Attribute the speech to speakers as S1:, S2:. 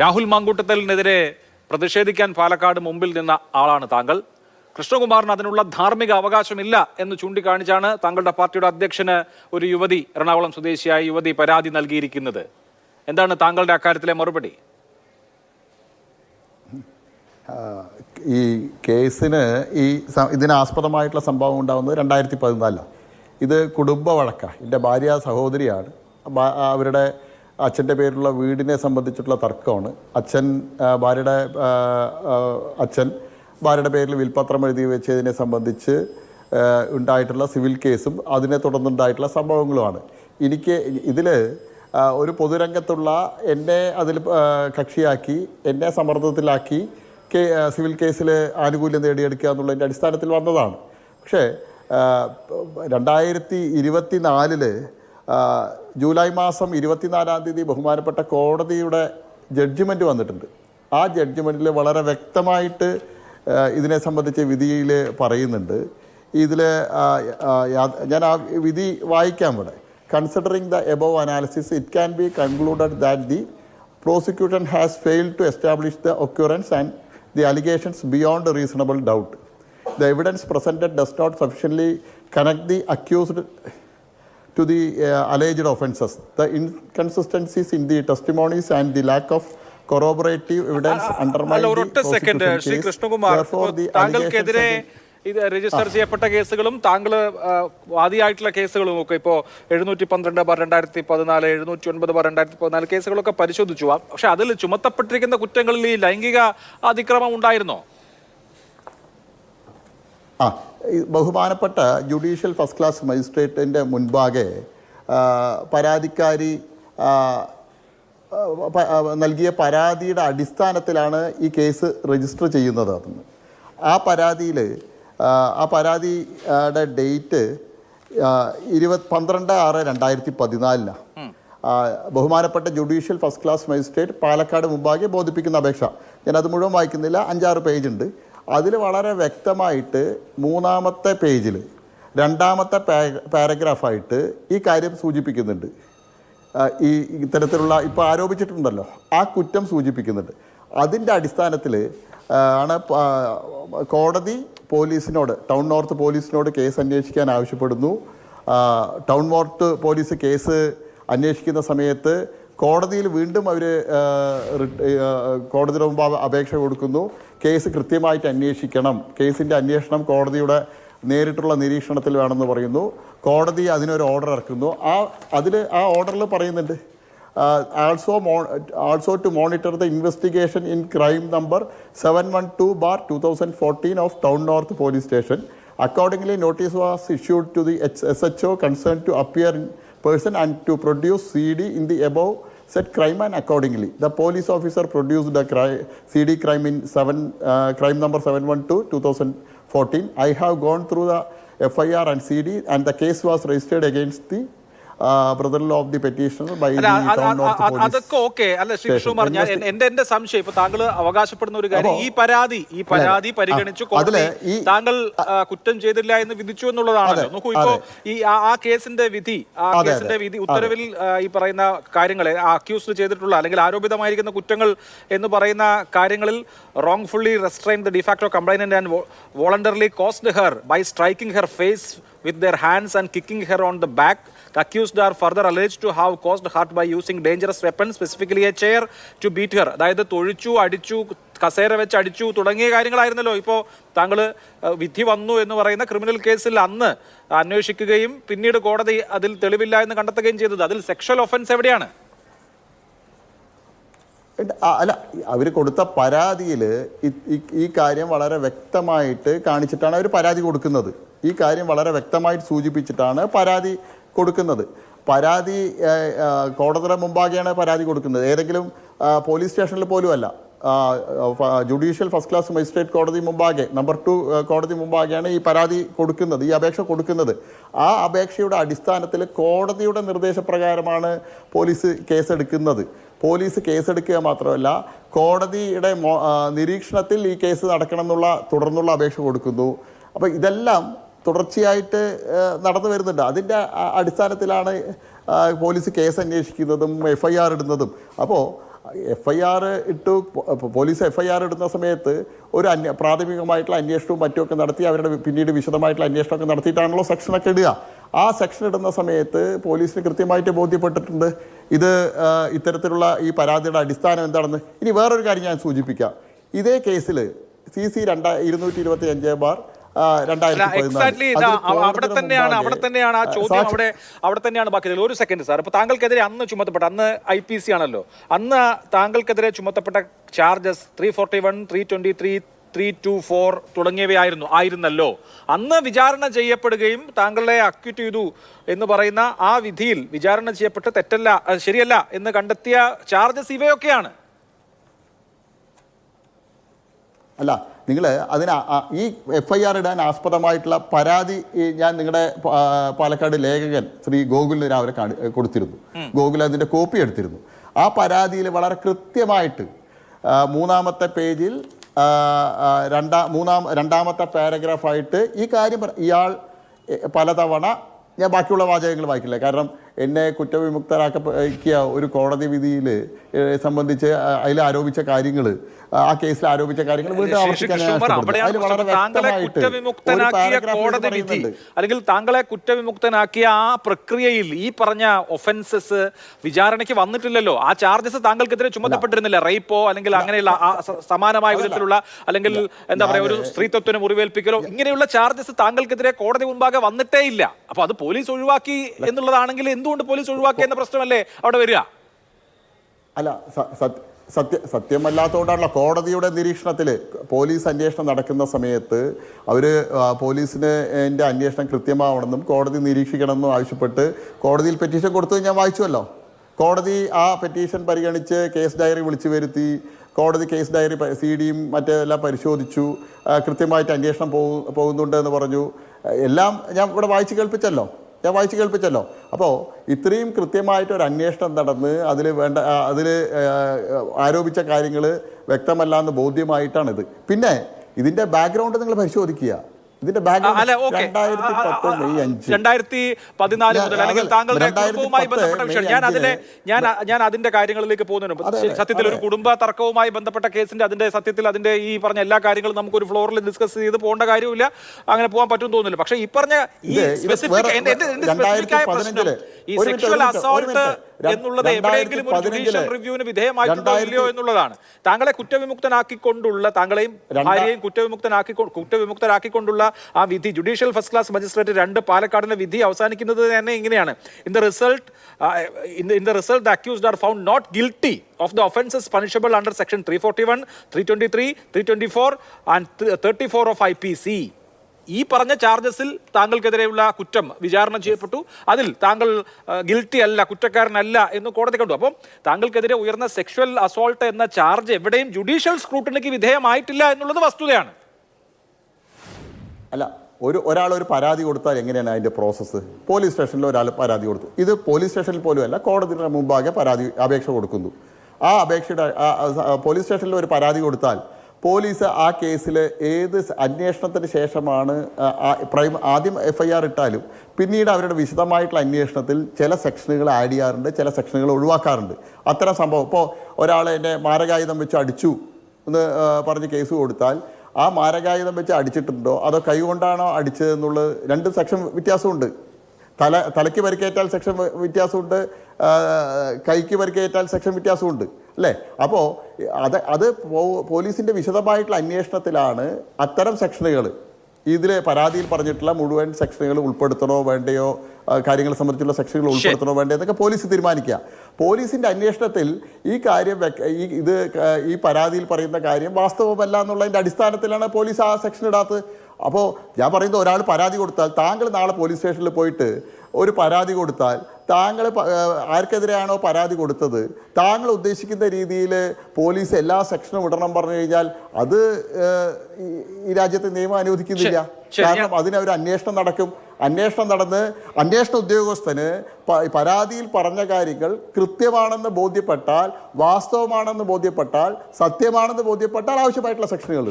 S1: രാഹുൽ മാങ്കൂട്ടത്തലിനെതിരെ പ്രതിഷേധിക്കാൻ പാലക്കാട് മുമ്പിൽ നിന്ന ആളാണ് താങ്കൾ. കൃഷ്ണകുമാറിന് അതിനുള്ള ധാർമ്മിക അവകാശമില്ല എന്ന് ചൂണ്ടിക്കാണിച്ചാണ് താങ്കളുടെ പാർട്ടിയുടെ അധ്യക്ഷന് ഒരു യുവതി എറണാകുളം സ്വദേശിയായ യുവതി പരാതി നൽകിയിരിക്കുന്നത്. എന്താണ് താങ്കളുടെ അക്കാര്യത്തിലെ മറുപടി?
S2: ഈ കേസിന് ഈ ഇതിനാസ്പദമായിട്ടുള്ള സംഭവം ഉണ്ടാകുന്നത് രണ്ടായിരത്തി പതിനാലാണ് ഇത് കുടുംബ വഴക്കാണ് എന്റെ ഭാര്യ സഹോദരിയാണ്. അവരുടെ അച്ഛന്റെ പേരിലുള്ള വീടിനെ സംബന്ധിച്ചിട്ടുള്ള തർക്കമാണ്. അച്ഛൻ ഭാര്യയുടെ അച്ഛൻ ഭാര്യയുടെ പേരിൽ വിൽപത്രം എഴുതി വെച്ചതിനെ സംബന്ധിച്ച് ഉണ്ടായിട്ടുള്ള സിവിൽ കേസും അതിനെ തുടർന്നുണ്ടായിട്ടുള്ള സംഭവങ്ങളുമാണ്. എനിക്ക് ഇതിൽ ഒരു പൊതുരംഗത്തുള്ള എന്നെ അതിൽ കക്ഷിയാക്കി എന്നെ സമ്മർദ്ദത്തിലാക്കി സിവിൽ കേസിൽ ആനുകൂല്യം നേടിയെടുക്കുക എന്നുള്ളതിന്റെ അടിസ്ഥാനത്തിൽ വന്നതാണ്. പക്ഷേ രണ്ടായിരത്തി ഇരുപത്തി നാലിൽ ജൂലൈ മാസം ഇരുപത്തിനാലാം തീയതി ബഹുമാനപ്പെട്ട കോടതിയുടെ ജഡ്ജ്മെന്റ് വന്നിട്ടുണ്ട്. ആ ജഡ്ജ്മെന്റിൽ വളരെ വ്യക്തമായിട്ട് ഇതിനെ സംബന്ധിച്ച് വിധിയിൽ പറയുന്നുണ്ട്. ഇതിൽ ഞാൻ ആ വിധി വായിക്കാം ഇവിടെ. Considering the above analysis it can be concluded that the prosecution has failed to establish the occurrence and the allegations beyond reasonable doubt the evidence presented does not sufficiently connect the accused to the uh, alleged offences. The inconsistencies in the testimonies and the lack of corroborative evidence undermine the prosecution case. Therefore, the allegations
S1: ഇത് register ചെയ്യപ്പെട്ട കേസുകളും താങ്കൾ വാദിയായിട്ടുള്ള കേസുകളും ഒക്കെ ഇപ്പോൾ എഴുന്നൂറ്റി പന്ത്രണ്ട് bar രണ്ടായിരത്തി പതിനാല് എഴുന്നൂറ്റി ഒൻപത് ബാർ രണ്ടായിരത്തി പതിനാല് കേസുകളൊക്കെ പരിശോധിച്ചു പക്ഷെ അതിൽ ചുമത്തപ്പെട്ടിരിക്കുന്ന കുറ്റങ്ങളിൽ ഈ ലൈംഗിക അതിക്രമം ഉണ്ടായിരുന്നോ
S2: ആ ബഹുമാനപ്പെട്ട ജുഡീഷ്യൽ ഫസ്റ്റ് ക്ലാസ് മജിസ്ട്രേറ്റിന്റെ മുൻപാകെ പരാതിക്കാരി നൽകിയ പരാതിയുടെ അടിസ്ഥാനത്തിലാണ് ഈ കേസ് രജിസ്റ്റർ ചെയ്യുന്നത് അതെന്ന് ആ പരാതിയിൽ ആ പരാതിയുടെ ഡേറ്റ് ഇരുപത് പന്ത്രണ്ട് ആറ് രണ്ടായിരത്തി പതിനാലിനാണ് ബഹുമാനപ്പെട്ട judicial first class magistrate Palakkad മുമ്പാകെ ബോധിപ്പിക്കുന്ന അപേക്ഷ. ഞാൻ അത് മുഴുവൻ വായിക്കുന്നില്ല. അഞ്ചാറ് പേജുണ്ട് ഉണ്ട്. അതിൽ വളരെ വ്യക്തമായിട്ട് മൂന്നാമത്തെ പേജിൽ രണ്ടാമത്തെ പാരഗ്രാഫായിട്ട് ഈ കാര്യം സൂചിപ്പിക്കുന്നുണ്ട്. ഈ ഇത്തരത്തിലുള്ള ഇപ്പോൾ ആരോപിച്ചിട്ടുണ്ടല്ലോ ആ കുറ്റം സൂചിപ്പിക്കുന്നുണ്ട്. അതിന്റെ അടിസ്ഥാനത്തിൽ ആണ് കോടതി പോലീസിനോട് ടൗൺ നോർത്ത് പോലീസിനോട് കേസ് അന്വേഷിക്കാൻ ആവശ്യപ്പെടുന്നു. ടൗൺ നോർത്ത് പോലീസ് കേസ് അന്വേഷിക്കുന്ന സമയത്ത് കോടതിയിൽ വീണ്ടും അവർ കോടതിയുടെ മുമ്പ് അപ- അപേക്ഷ കൊടുക്കുന്നു. കേസ് കൃത്യമായിട്ട് അന്വേഷിക്കണം. കേസിന്റെ അന്വേഷണം കോടതിയുടെ നേരിട്ടുള്ള നിരീക്ഷണത്തിൽ വേണമെന്ന് പറയുന്നു. കോടതി അതിനൊരു ഓർഡർ ഇറക്കുന്നു. ആ അതിൽ ആ ഓർഡറിൽ പറയുന്നുണ്ട് ആൾസോ മോ also to monitor the investigation in crime number seven one two bar two thousand fourteen of town north police station. Accordingly notice was issued to the H S H O concern to appear in person and to produce C D in the above said crime and accordingly. The police officer produced the cri- CD crime in seven, uh, crime number 712 2014. I have gone through the FIR and CD and the case was registered against the uh,
S1: of
S2: the
S1: petition
S2: by.
S1: അതൊക്കെ okay. അല്ല ശ്രീ ഞാൻ എന്റെ എന്റെ സംശയം ഇപ്പൊ താങ്കൾ അവകാശപ്പെടുന്ന ഒരു കാര്യം ഈ പരാതി ഈ പരാതി പരിഗണിച്ചു കോടതി താങ്കൾ കുറ്റം ചെയ്തില്ല എന്ന് വിധിച്ചു എന്നുള്ളതാണല്ലോ. നോക്കൂ ഇപ്പോ ഈ ആ- ആ കേസിന്റെ വിധി ആ കേസിന്റെ വിധി ഉത്തരവിൽ ഈ പറയുന്ന കാര്യങ്ങളെ അക്യൂസ് ചെയ്തിട്ടുള്ള അല്ലെങ്കിൽ ആരോപിതമായിരിക്കുന്ന കുറ്റങ്ങൾ എന്ന് പറയുന്ന കാര്യങ്ങളിൽ wrongfully restrain the de facto complainant and voluntarily caused her by striking her face with their hands and kicking her on the back. The accused are further alleged to have caused hurt by using dangerous weapons, specifically a chair, to beat her. അതായത് തൊഴിച്ചു അടിച്ചു കസേര വെച്ച് അടിച്ചു തുടങ്ങിയ കാര്യങ്ങളായിരുന്നല്ലോ ഇപ്പോൾ താങ്കൾ വിധി വന്നു എന്ന് പറയുന്ന ക്രിമിനൽ കേസിൽ അന്ന് അന്വേഷിക്കുകയും പിന്നീട് കോടതി അതിൽ തെളിവില്ല എന്ന് കണ്ടെത്തുകയും ചെയ്തത് അതിൽ സെക്ഷൽ ഒഫൻസ് എവിടെയാണ്
S2: അല്ല അവർ കൊടുത്ത പരാതിയിൽ ഈ കാര്യം വളരെ വ്യക്തമായിട്ട് കാണിച്ചിട്ടാണ് അവർ പരാതി കൊടുക്കുന്നത് ഈ കാര്യം വളരെ വ്യക്തമായിട്ട് സൂചിപ്പിച്ചിട്ടാണ് പരാതി കൊടുക്കുന്നത്. പരാതി കോടതിയുടെ മുമ്പാകെയാണ് പരാതി കൊടുക്കുന്നത്. ഏതെങ്കിലും പോലീസ് സ്റ്റേഷനിൽ പോലും അല്ല ജുഡീഷ്യൽ ഫസ്റ്റ് ക്ലാസ് മജിസ്ട്രേറ്റ് കോടതി മുമ്പാകെ നമ്പർ ടു കോടതി മുമ്പാകെയാണ് ഈ പരാതി കൊടുക്കുന്നത് ഈ അപേക്ഷ കൊടുക്കുന്നത്. ആ അപേക്ഷയുടെ അടിസ്ഥാനത്തിൽ കോടതിയുടെ നിർദ്ദേശപ്രകാരമാണ് പോലീസ് കേസെടുക്കുന്നത്. പോലീസ് കേസെടുക്കുക മാത്രമല്ല കോടതിയുടെ നിരീക്ഷണത്തിൽ ഈ കേസ് നടക്കണമെന്നുള്ള തുടർന്നുള്ള അപേക്ഷ കൊടുക്കുന്നു. അപ്പോൾ ഇതെല്ലാം തുടർച്ചയായിട്ട് നടന്നു വരുന്നുണ്ട്. അതിന്റെ അടിസ്ഥാനത്തിലാണ് പോലീസ് കേസ് അന്വേഷിക്കുന്നതും എഫ് ഐ ആർ ഇടുന്നതും. അപ്പോൾ എഫ് ഐ ആർ ഇട്ടു പോലീസ് എഫ് ഐ ആർ ഇടുന്ന സമയത്ത് ഒരു അന്വ പ്രാഥമികമായിട്ടുള്ള അന്വേഷണവും മറ്റുമൊക്കെ നടത്തി അവരുടെ പിന്നീട് വിശദമായിട്ടുള്ള അന്വേഷണമൊക്കെ നടത്തിയിട്ടാണല്ലോ സെക്ഷനൊക്കെ ഇടുക. ആ സെക്ഷൻ ഇടുന്ന സമയത്ത് പോലീസിന് കൃത്യമായിട്ട് ബോധ്യപ്പെട്ടിട്ടുണ്ട്. ഇത് ഇത്തരത്തിലുള്ള ഈ പരാതിയുടെ അടിസ്ഥാനം എന്താണെന്ന് ഇനി വേറൊരു കാര്യം ഞാൻ സൂചിപ്പിക്കാം. ഇതേ കേസിൽ സി സി രണ്ട ഇരുന്നൂറ്റി ഇരുപത്തി അഞ്ച് ബാർ.
S1: എക്സാക്ട്ലി അവിടെ തന്നെയാണ് അവിടെ തന്നെയാണ് ആ ചോദ്യം അവിടെ അവിടെ തന്നെയാണ് ബാക്കി ഒരു സെക്കൻഡ് സാർ ഇപ്പൊ താങ്കൾക്കെതിരെ അന്ന് ചുമത്തപ്പെട്ട അന്ന് ഐ പി സി ആണല്ലോ. അന്ന് താങ്കൾക്കെതിരെ ചുമത്തപ്പെട്ട charges three forty one three twenty three three two four തുടങ്ങിയവയായിരുന്നു ആയിരുന്നല്ലോ. അന്ന് വിചാരണ ചെയ്യപ്പെടുകയും താങ്കളെ അക്യൂറ്റ് ചെയ്തു എന്ന് പറയുന്ന ആ വിധിയിൽ വിചാരണ ചെയ്യപ്പെട്ട് തെറ്റല്ല ശരിയല്ല എന്ന് കണ്ടെത്തിയ ചാർജസ് ഇവയൊക്കെയാണ്.
S2: അല്ല നിങ്ങൾ അതിന് ഈ എഫ് ഐ ആർ ഇടാൻ ആസ്പദമായിട്ടുള്ള പരാതി ഞാൻ നിങ്ങളുടെ പാലക്കാട് ലേഖകൻ ശ്രീ ഗോകുലിന് രാവിലെ കൊടുത്തിരുന്നു. ഗോകുൽ അതിന്റെ കോപ്പി എടുത്തിരുന്നു. ആ പരാതിയിൽ വളരെ കൃത്യമായിട്ട് മൂന്നാമത്തെ പേജിൽ രണ്ടാം മൂന്നാം രണ്ടാമത്തെ പാരഗ്രാഫായിട്ട് ഈ കാര്യം ഇയാൾ പലതവണ ഞാൻ ബാക്കിയുള്ള വാചകങ്ങൾ വായിക്കില്ല. കാരണം എന്നെ കുറ്റവിമുക്തരാക്കിയ ഒരു കോടതി വിധിയിൽ സംബന്ധിച്ച് അതിൽ ആരോപിച്ച കാര്യങ്ങൾ ആ കേസിൽ ആരോപിച്ച കാര്യങ്ങൾ വീണ്ടും ആവർത്തിക്കാൻ അതിൽ വളരെ വ്യക്തമായിട്ട് ഒരു
S1: കോടതി വിധി അല്ലെങ്കിൽ താങ്കളെ കുറ്റവിമുക്തനാക്കിയ ആ പ്രക്രിയയിൽ ഈ പറഞ്ഞ ഒഫൻസസ് വിചാരണയ്ക്ക് വന്നിട്ടില്ലല്ലോ. ആ ചാർജസ് താങ്കൾക്കെതിരെ ചുമത്തപ്പെട്ടിരുന്നില്ല. റേപ്പോ അല്ലെങ്കിൽ അങ്ങനെയുള്ള സമാനമായ വിധത്തിലുള്ള അല്ലെങ്കിൽ എന്താ പറയാ ഒരു സ്ത്രീത്വത്തിന് മുറിവേൽപ്പിക്കലോ ഇങ്ങനെയുള്ള ചാർജസ് താങ്കൾക്കെതിരെ കോടതി മുമ്പാകെ വന്നിട്ടേ ഇല്ല അപ്പൊ അത് പോലീസ് ഒഴിവാക്കി എന്നുള്ളതാണെങ്കിൽ എന്തുകൊണ്ട് പോലീസ് ഒഴിവാക്കി എന്ന പ്രശ്നമല്ലേ അവിടെ വരിക?
S2: അല്ല സത്യ- സത്യ സത്യമല്ലാത്തതുകൊണ്ടാണല്ലോ കോടതിയുടെ നിരീക്ഷണത്തിൽ പോലീസ് അന്വേഷണം നടക്കുന്ന സമയത്ത് അവർ പോലീസിന് എന്റെ അന്വേഷണം കൃത്യമാവണമെന്നും കോടതി നിരീക്ഷിക്കണമെന്നും ആവശ്യപ്പെട്ട് കോടതിയിൽ പെറ്റീഷൻ കൊടുത്തത് ഞാൻ വായിച്ചുവല്ലോ. കോടതി ആ പെറ്റീഷൻ പരിഗണിച്ച് കേസ് ഡയറി വിളിച്ചു വരുത്തി കോടതി കേസ് ഡയറി സി ഡിയും മറ്റെല്ലാം പരിശോധിച്ചു കൃത്യമായിട്ട് അന്വേഷണം പോകു പോകുന്നുണ്ട് എന്ന് പറഞ്ഞു. എല്ലാം ഞാൻ ഇവിടെ വായിച്ച് കേൾപ്പിച്ചല്ലോ. ഞാൻ വായിച്ച് കേൾപ്പിച്ചല്ലോ. അപ്പോൾ ഇത്രയും കൃത്യമായിട്ട് ഒരു അന്വേഷണം നടന്ന് അതിൽ വേണ്ട അതിൽ ആരോപിച്ച കാര്യങ്ങൾ വ്യക്തമല്ല എന്ന് ബോധ്യമായിട്ടാണിത്. പിന്നെ ഇതിന്റെ ബാക്ക്ഗ്രൗണ്ട് നിങ്ങൾ പരിശോധിക്കുക.
S1: ഓക്കെ.
S2: രണ്ടായിരത്തി
S1: പതിനാല് മുതൽ അല്ലെങ്കിൽ താങ്കളുടെ കുടുംബവുമായി ബന്ധപ്പെട്ട വിഷയം. ഞാൻ അതിലെ ഞാൻ ഞാൻ അതിന്റെ കാര്യങ്ങളിലേക്ക് പോകുന്നതിന് സത്യത്തിൽ ഒരു കുടുംബ തർക്കവുമായി ബന്ധപ്പെട്ട കേസിന്റെ അതിന്റെ സത്യത്തിൽ അതിന്റെ ഈ പറഞ്ഞ എല്ലാ കാര്യങ്ങളും നമുക്ക് ഒരു ഫ്ലോറിൽ ഡിസ്കസ് ചെയ്ത് പോകേണ്ട കാര്യമില്ല. അങ്ങനെ പോകാൻ പറ്റും തോന്നുന്നില്ല. പക്ഷെ ഈ പറഞ്ഞ ഈ സ്പെസിഫിക് എന്റെ സ്പെസിഫിക് ആയ പ്രശ്നം ഈ സെക്ഷൽ അസോൾട്ട് എന്നുള്ളത് എവിടെയെങ്കിലും ഒരു ജുഡീഷ്യൽ റിവ്യൂവിന് വിധേയമായിട്ടുണ്ടോ ഇല്ലയോ എന്നുള്ളതാണ്. താങ്കളെ കുറ്റവിമുക്തനാക്കിക്കൊണ്ടുള്ള താങ്കളെയും
S2: ഭാര്യയും
S1: ഭാര്യയെയും കുറ്റവിമുക്തനാക്കി കുറ്റവിമുക്തരാക്കിക്കൊണ്ടുള്ള ആ വിധി ജുഡീഷ്യൽ ഫസ്റ്റ് ക്ലാസ് മജിസ്ട്രേറ്റ് രണ്ട് പാലക്കാടിന്റെ വിധി അവസാനിക്കുന്നത് തന്നെ ഇങ്ങനെയാണ്. In the result in the result the accused are found not guilty of the offences punishable under section three forty one three twenty three three twenty four and thirty four of I P C ഈ പറഞ്ഞ ചാർജസിൽ താങ്കൾക്കെതിരെയുള്ള കുറ്റം വിചാരണ ചെയ്യപ്പെട്ടു. അതിൽ താങ്കൾ guilty അല്ല കുറ്റക്കാരനല്ല എന്ന് കോടതി കണ്ടു. അപ്പം താങ്കൾക്കെതിരെ ഉയർന്ന സെക്ഷൽ അസോൾട്ട് എന്ന ചാർജ് എവിടെയും ജുഡീഷ്യൽ സ്ക്രൂട്ടണിക്ക് വിധേയമായിട്ടില്ല എന്നുള്ളത് വസ്തുതയാണ്.
S2: അല്ല ഒരു ഒരാൾ ഒരു പരാതി കൊടുത്താൽ എങ്ങനെയാണ് അതിന്റെ പ്രോസസ്സ് പോലീസ് സ്റ്റേഷനിൽ ഒരാൾ പരാതി കൊടുത്തു. ഇത് പോലീസ് സ്റ്റേഷനിൽ പോലും അല്ല കോടതിയുടെ മുമ്പാകെ പരാതി അപേക്ഷ കൊടുക്കുന്നു. ആ അപേക്ഷയുടെ പോലീസ് സ്റ്റേഷനിൽ ഒരു പരാതി കൊടുത്താൽ പോലീസ് ആ കേസിൽ ഏത് അന്വേഷണത്തിന് ശേഷമാണ് പ്രൈം ആദ്യം എഫ് ഐ ആർ ഇട്ടാലും പിന്നീട് അവരുടെ വിശദമായിട്ടുള്ള അന്വേഷണത്തിൽ ചില സെക്ഷനുകൾ ആഡ് ചെയ്യാറുണ്ട് ചില സെക്ഷനുകൾ ഒഴിവാക്കാറുണ്ട്. അത്തരം സംഭവം. ഇപ്പോൾ ഒരാൾ എന്നെ മാരകായുധം വെച്ച് അടിച്ചു എന്ന് പറഞ്ഞ് കേസ് കൊടുത്താൽ ആ മാരകായുധം വെച്ച് അടിച്ചിട്ടുണ്ടോ? അതോ കൈകൊണ്ടാണോ അടിച്ചതെന്നുള്ളത് രണ്ട് സെക്ഷൻ വ്യത്യാസമുണ്ട്. തല തലയ്ക്ക് പരിക്കേറ്റാൽ സെക്ഷൻ വ്യത്യാസമുണ്ട് കൈക്ക് പരിക്കേറ്റാൽ സെക്ഷൻ വ്യത്യാസമുണ്ട്. അല്ലേ? അപ്പോൾ അത് അത് പോലീസിന്റെ വിശദമായിട്ടുള്ള അന്വേഷണത്തിലാണ് അത്തരം സെക്ഷനുകൾ ഇതിൽ പരാതിയിൽ പറഞ്ഞിട്ടുള്ള മുഴുവൻ സെക്ഷനുകൾ ഉൾപ്പെടുത്തണോ വേണ്ടയോ കാര്യങ്ങൾ കാര്യങ്ങളെ സംബന്ധിച്ചുള്ള സെക്ഷനുകൾ ഉൾപ്പെടുത്തണോ വേണ്ടയോ എന്നൊക്കെ പോലീസ് തീരുമാനിക്കുക. പോലീസിന്റെ അന്വേഷണത്തിൽ ഈ കാര്യം ഈ ഇത് ഈ പരാതിയിൽ പറയുന്ന കാര്യം വാസ്തവമല്ല എന്നുള്ളതിന്റെ അടിസ്ഥാനത്തിലാണ് പോലീസ് ആ സെക്ഷൻ ഇടാത്തത്. അപ്പോൾ ഞാൻ പറയുന്നത് ഒരാൾ പരാതി കൊടുത്താൽ താങ്കൾ നാളെ പോലീസ് സ്റ്റേഷനിൽ പോയിട്ട് ഒരു പരാതി കൊടുത്താൽ താങ്കൾ ആർക്കെതിരെയാണോ പരാതി കൊടുത്തത്? താങ്കൾ ഉദ്ദേശിക്കുന്ന രീതിയിൽ പോലീസ് എല്ലാ സെക്ഷനും ഇടണം പറഞ്ഞു കഴിഞ്ഞാൽ അത് ഈ- ഈ രാജ്യത്തെ നിയമം അനുവദിക്കുന്നില്ല. കാരണം അതിന് ഒരു അന്വേഷണം നടക്കും. അന്വേഷണം നടന്ന് അന്വേഷണ ഉദ്യോഗസ്ഥന് പരാതിയിൽ പറഞ്ഞ കാര്യങ്ങൾ കൃത്യമാണെന്ന് ബോധ്യപ്പെട്ടാൽ വാസ്തവമാണെന്ന് ബോധ്യപ്പെട്ടാൽ സത്യമാണെന്ന് ബോധ്യപ്പെട്ടാൽ ആവശ്യമായിട്ടുള്ള സെക്ഷനുകൾ